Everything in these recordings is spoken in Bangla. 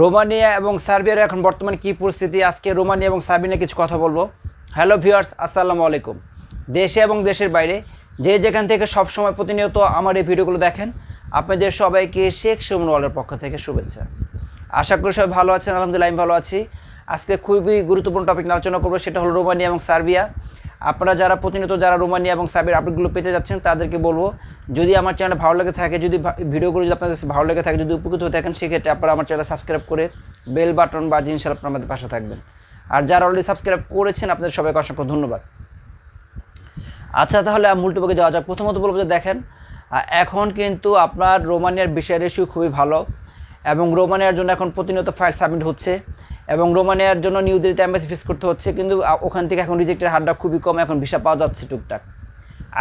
রোমানিয়া এবং সার্বিয়ার এখন বর্তমান কী পরিস্থিতি? আজকে রোমানিয়া এবং সার্বিয়া কিছু কথা বলব। হ্যালো ভিউয়ার্স আসসালামু আলাইকুম। দেশে এবং দেশের বাইরে যে যেখান থেকে সবসময় প্রতিনিয়ত আমার এই ভিডিওগুলো দেখেন, আপনাদের সবাইকে শেখ সুমনওয়ালের পক্ষ থেকে শুভেচ্ছা। আশা করি সবাই ভালো আছেন, আলহামদুলিল্লাহ আমি ভালো আছি। আজকে খুবই গুরুত্বপূর্ণ টপিক আলোচনা করব, সেটা হলো রোমানিয়া এবং সার্বিয়া। আপনারা যারা প্রতিনিয়ত যারা রোমানিয়া এবং সার্বিয়ার আপডেটগুলো পেতে যাচ্ছেন, তাদেরকে বলব, যদি আমার চ্যানেল ভালো লেগে থাকে, যদি ভিডিওগুলো যদি আপনাদের ভালো লেগে থাকে, যদি উপকৃত হয়ে থাকেন, সেক্ষেত্রে আপনারা আমার চ্যানেল সাবস্ক্রাইব করে বেল বাটন বা জিনিস আপনার আমাদের পাশে থাকবেন। আর যারা অলরেডি সাবস্ক্রাইব করেছেন, আপনাদের সবাইকে অসংখ্য ধন্যবাদ। আচ্ছা তাহলে মূল টপিকে যাওয়া যাক। প্রথমত বলব যে দেখেন এখন কিন্তু আপনার রোমানিয়ার বিষয় রেশিও খুবই ভালো এবং রোমানিয়ার জন্য এখন প্রতিনিয়ত ফাইল সাবমিট হচ্ছে। এবং রোমানিয়ার জন্য নিউ দিল্লিতে অ্যাম্বাসি ফেস করতে হচ্ছে, কিন্তু ওখান থেকে এখন রিজেক্টের হারটা খুবই কম, এখন ভিসা পাওয়া যাচ্ছে টুকটাক।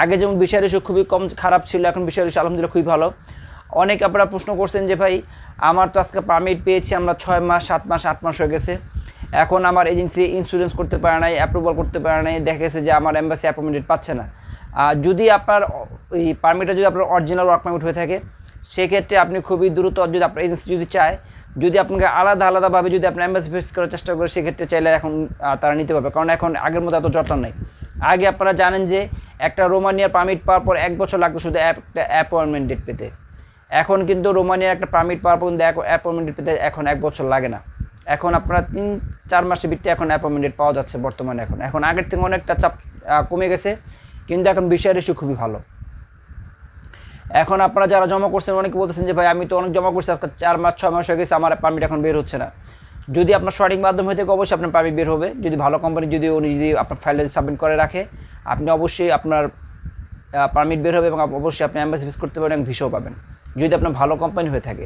আগে যেমন বিষয় রেশিও খুবই কম, খারাপ ছিল, এখন বিষয় রেশিও আলহামদুলিল্লাহ খুবই ভালো। অনেক আপনারা প্রশ্ন করছেন যে, ভাই, আমার তো আজকে পারমিট পেয়েছি, আমরা ছয় মাস, সাত মাস, আট মাস হয়ে গেছে। এখন আমার এজেন্সি ইন্স্যুরেন্স করতে পারে নাই অ্যাপ্রুভাল করতে পারে নাই, দেখা গেছে যে আমার অ্যাম্বাসি অ্যাপয়েন্টমেন্ট পাচ্ছে না। যদি আপনার এই পারমিটটা যদি আপনার অরিজিনাল ওয়ার্ক পারমিট হয়ে থাকে সেক্ষেত্রে আপনি খুবই দ্রুত যদি আপনার এজেন্সি যদি চায়, যদি আপনাকে আলাদা আলাদাভাবে যদি আপনার এম্বাসি ফেস করার চেষ্টা করে, সেক্ষেত্রে চাইলে এখন তারা নিতে পারবে। কারণ এখন আগের মতো এত জটলা নেই। আগে আপনারা জানেন যে একটা রোমানিয়ার পারমিট পাওয়ার পর এক বছর লাগতো শুধু একটা অ্যাপয়েন্টমেন্ট ডেট পেতে। এখন কিন্তু রোমানিয়ার একটা পারমিট পাওয়ার পর কিন্তু অ্যাপয়েন্টমেন্ট ডেট পেতে এখন এক বছর লাগে না। এখন আপনারা তিন, চার মাসের ভিত্তি এখন অ্যাপয়েন্টমেন্ট ডেট পাওয়া যাচ্ছে বর্তমানে এখন। এখন আগের থেকে অনেকটা চাপ কমে গেছে। কিন্তু এখন বিষয় রেশিও খুবই ভালো। এখন আপনারা যারা জমা করছেন, অনেকে বলতেছেন যে, ভাই, আমি তো অনেক জমা করছি, আজকে চার মাস, ছয় মাস হয়ে গেছে, আমার পারমিট এখন বের হচ্ছে না। যদি আপনার সঠিক মাধ্যম হয়ে থাকে, অবশ্যই আপনার পারমিট বের হবে। যদি ভালো কোম্পানি যদি উনি যদি আপনার ফাইলটা সাবমিট করে রাখে, আপনি অবশ্যই আপনার পারমিট বের হবে এবং অবশ্যই আপনি অ্যাম্বাসি ফিস করতে পারেন এবং ভিসাও পাবেন। যদি আপনার ভালো কোম্পানি হয়ে থাকে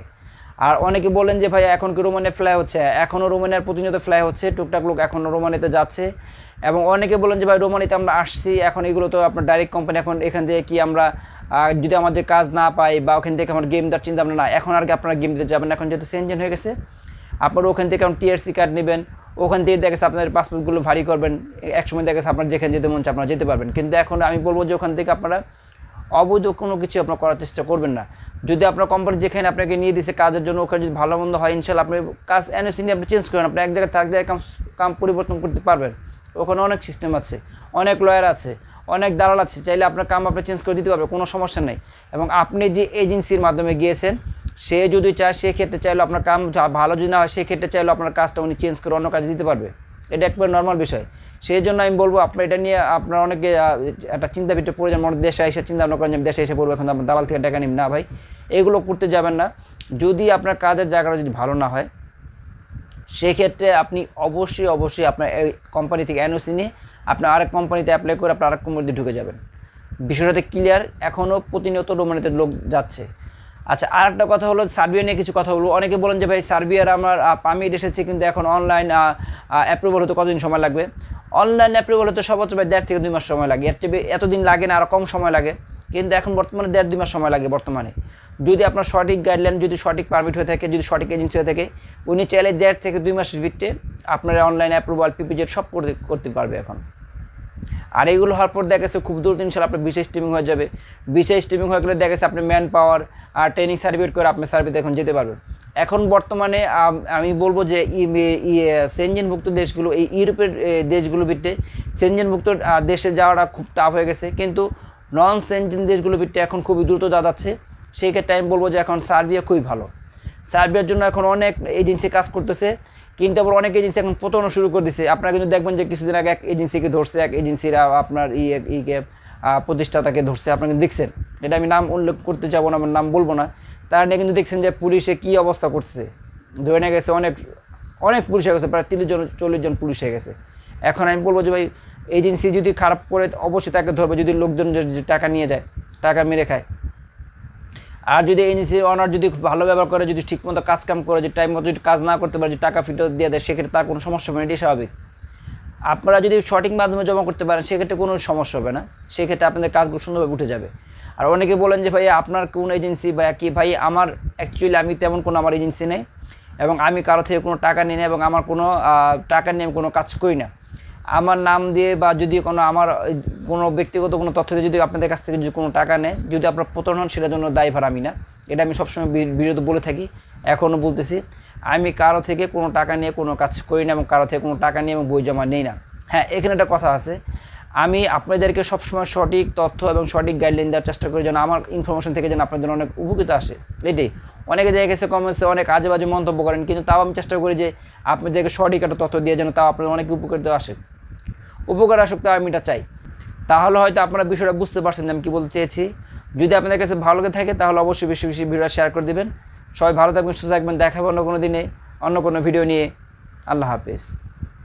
আর অনেকে বলেন যে ভাই এখন কি রোমানিয়া ফ্লাই হচ্ছে? এখনও রোমানিয়ার প্রতিনিয়ত ফ্লাই হচ্ছে। টুকটাক লোক এখনও রোমানিতে যাচ্ছে। এবং অনেকে বলেন যে, ভাই রোমানিতে আমরা আসছি। এখন এগুলো তো আপনার ডাইরেক্ট কোম্পানি এখন এখান থেকে কি আমরা যদি আমাদের কাজ না পাই বা ওখান থেকে আমার গেম দেওয়ার চিন্তা ভাবনা না এখন আর কি আপনারা গেম দিতে যাবেন? এখন যেহেতু সেনজেন হয়ে গেছে, আপনারা ওখান থেকে এখন টিআরসি কার্ড নেবেন। ওখান থেকে দেখা গেছে আপনাদের পাসপোর্টগুলো ভারী করবেন। এক সময় দেখা গেছে আপনার যেখানে যেতে মন চায় আপনারা যেতে পারবেন। কিন্তু এখন আমি বলব যে, ওখান থেকে আপনারা অবৈধ কোনো কিছু আপনার করার চেষ্টা করবেন না। যদি আপনার কোম্পানি যেখানে আপনাকে নিয়ে দিয়েছে কাজের জন্য, ওখানে যদি ভালো মন্দ হয়, ইনশাল্লাহ আপনি কাজ এনএসি নিয়ে আপনি চেঞ্জ করেন, আপনি এক জায়গায় থাক জায়গায় কাম পরিবর্তন করতে পারবেন। ওখানে অনেক সিস্টেম আছে, অনেক লয়ার আছে, অনেক দালাল আছে, চাইলে আপনার কাম আপনি চেঞ্জ করে দিতে পারবে কোনো সমস্যা নেই। এবং আপনি যে এজেন্সির মাধ্যমে গিয়েছেন, সে যদি চায় সেক্ষেত্রে চাইলে আপনার কাম ভালো যদি না হয় সেক্ষেত্রে চাইলে আপনার কাজটা উনি চেঞ্জ করে অন্য কাজে দিতে পারবে। এটা একবার নর্মাল বিষয়। সেই জন্য আমি বলব, আপনার এটা নিয়ে আপনার অনেকে একটা চিন্তা ভিতরে পড়ে যান মনে দেশে এসে চিন্তা ভাবনা করেন দেশে এসে পড়ব এখন আপনার দালাল থেকে টাকা নিন। না ভাই, এগুলো করতে যাবেন না। যদি আপনার কাজের জায়গাটা যদি ভালো না হয়, সেক্ষেত্রে আপনি অবশ্যই অবশ্যই আপনার এই কোম্পানি থেকে এনওসি নিয়ে আপনার আরেক কোম্পানিতে অ্যাপ্লাই করে আপনার আরেক কোম্পানিতে ঢুকে যাবেন। বিষয়টাতে ক্লিয়ার এখনও প্রতিনিয়ত রোমানিতে লোক যাচ্ছে। আচ্ছা আর একটা কথা হলো সার্বিয়া নিয়ে কিছু কথা বলব। অনেকে বলেন যে, ভাই, সার্বিয়ার আমার পারমিট এসেছে, কিন্তু এখন অনলাইন অ্যাপ্রুভাল হতে কতদিন সময় লাগবে? অনলাইন অ্যাপ্রুভাল হতে সর্বোচ্চ, ভাই, দেড় থেকে দুই মাস সময় লাগে। এর চেয়ে এতদিন লাগে না আরও কম সময় লাগে। কিন্তু এখন বর্তমানে দেড় দুই মাস সময় লাগে বর্তমানে। যদি আপনার সঠিক গাইডলাইন যদি সঠিক পারমিট হয়ে থাকে, যদি সঠিক এজেন্সি হয়ে থাকে, উনি চাইলে দেড় থেকে দুই মাসের ভিত্তিতে আপনার অনলাইন অ্যাপ্রুভাল পিপিজেড সব করতে করতে পারবে এখন। আর এইগুলো হওয়ার পর দেখা খুব দূর ইনশাল্লাহ আপনার বিশেষ স্ট্রিমিং হয়ে যাবে। বিশেষ স্ট্রিমিং হয়ে গেলে দেখা আপনি ম্যান পাওয়ার আর ট্রেনিং সার্টিফিকেট করে আপনি সার্ভিস এখন যেতে পারবেন। এখন বর্তমানে, আমি বলব যে সেনজেনভুক্ত দেশগুলো, এই ইউরোপের দেশগুলো ভিত্তে সেনজেনভুক্ত দেশে যাওয়াটা খুব টাফ হয়ে গেছে। কিন্তু নন সেনজেন দেশগুলো ভিত্তে এখন খুবই দ্রুত যা যাচ্ছে সেই ক্ষেত্রে আমি বলব যে এখন সার্বিয়া খুবই ভালো। সার্বিয়ার জন্য এখন অনেক এজেন্সি কাজ করতেছে। কিন্তু আবার অনেক এজেন্সি এখন পতনও শুরু করে দিছে। আপনারা কিন্তু দেখবেন যে কিছুদিন আগে এক এজেন্সিকে ধরছে, এক এজেন্সিরা আপনার ই ইকে প্রতিষ্ঠাতাকে ধরছে। আপনারা কিন্তু দেখছেন। এটা আমি নাম উল্লেখ করতে যাব না, আমার নাম বলব না। তার নিয়ে কিন্তু দেখছেন যে পুলিশে কী অবস্থা করছে ধরে নিয়ে গেছে অনেক অনেক পুলিশ হয়ে গেছে, প্রায় তিরিশ জন, চল্লিশ জন পুলিশ হয়ে গেছে। এখন আমি বলব যে ভাই এজেন্সি যদি খারাপ করে, অবশ্যই তাকে ধরবে। যদি লোকজন টাকা নিয়ে যায়, টাকা মেরে খায়। আর যদি এজেন্সির অনার যদি ভালো ব্যবহার করে, যদি ঠিকমতো কাজ কাম করে, যদি টাইম মতো যদি কাজ না করতে পারে, যদি টাকা ফেরত দিয়ে দেয়, সেক্ষেত্রে তার কোনো সমস্যা হবে না, এটাই স্বাভাবিক। আপনারা যদি সঠিক মাধ্যমে জমা করতে পারেন, সেক্ষেত্রে কোনো সমস্যা হবে না। সেক্ষেত্রে আপনাদের কাজগুলো সুন্দরভাবে উঠে যাবে। আর অনেকে বলেন যে ভাই আপনার কোন এজেন্সি বা কি? ভাই, আমার অ্যাকচুয়ালি আমি তেমন কোনো আমার এজেন্সি নেই এবং আমি কারও থেকে কোনো টাকা নিই না এবং আমার কোনো টাকা নিয়ে আমি কোনো কাজ করি না। আমার নাম দিয়ে বা যদি কোনো আমার, কোনো ব্যক্তিগত কোনো তথ্য দিয়ে যদি আপনাদের কাছ থেকে যদি কোনো টাকা নেয়, যদি আপনার প্রতারণ হন, সেটার জন্য দায়ভার আমি না। এটা আমি সবসময় বি- ভিডিওতে বলে থাকি। এখনও বলতেছি, আমি কারও থেকে কোনো টাকা নিয়ে কোনো কাজ করি না এবং কারও থেকে কোনো টাকা নিয়ে এবং বই জমা নেই না। হ্যাঁ এখানে একটা কথা আছে। আমি আপনাদেরকে সবসময় সঠিক তথ্য এবং সঠিক গাইডলাইন দেওয়ার চেষ্টা করি যেন আমার ইনফরমেশন থেকে যেন আপনাদের অনেক উপকৃত আসে। এটাই। অনেকে দেখা গেছে কমেন্টসে অনেক আজে বাজে মন্তব্য করেন, কিন্তু তাও আমি চেষ্টা করি যে আপনাদেরকে সঠিক একটা তথ্য দিয়ে যেন তাও আপনাদের অনেক উপকৃত আসে। উপকার আসুক আমি এটা চাই। তাহলে হয়তো আপনারা বিষয়টা বুঝতে পারছেন আমি কী বলতে চেয়েছি। যদি আপনাদের কাছে ভালো লাগে থাকে, তাহলে অবশ্যই বেশি বেশি ভিডিও শেয়ার করে দেবেন। সবাই ভালো থাকবেন, সুস্থ থাকবেন, দেখাবো অন্য কোনো দিনে, অন্য কোনো ভিডিও নিয়ে। আল্লাহ হাফেজ।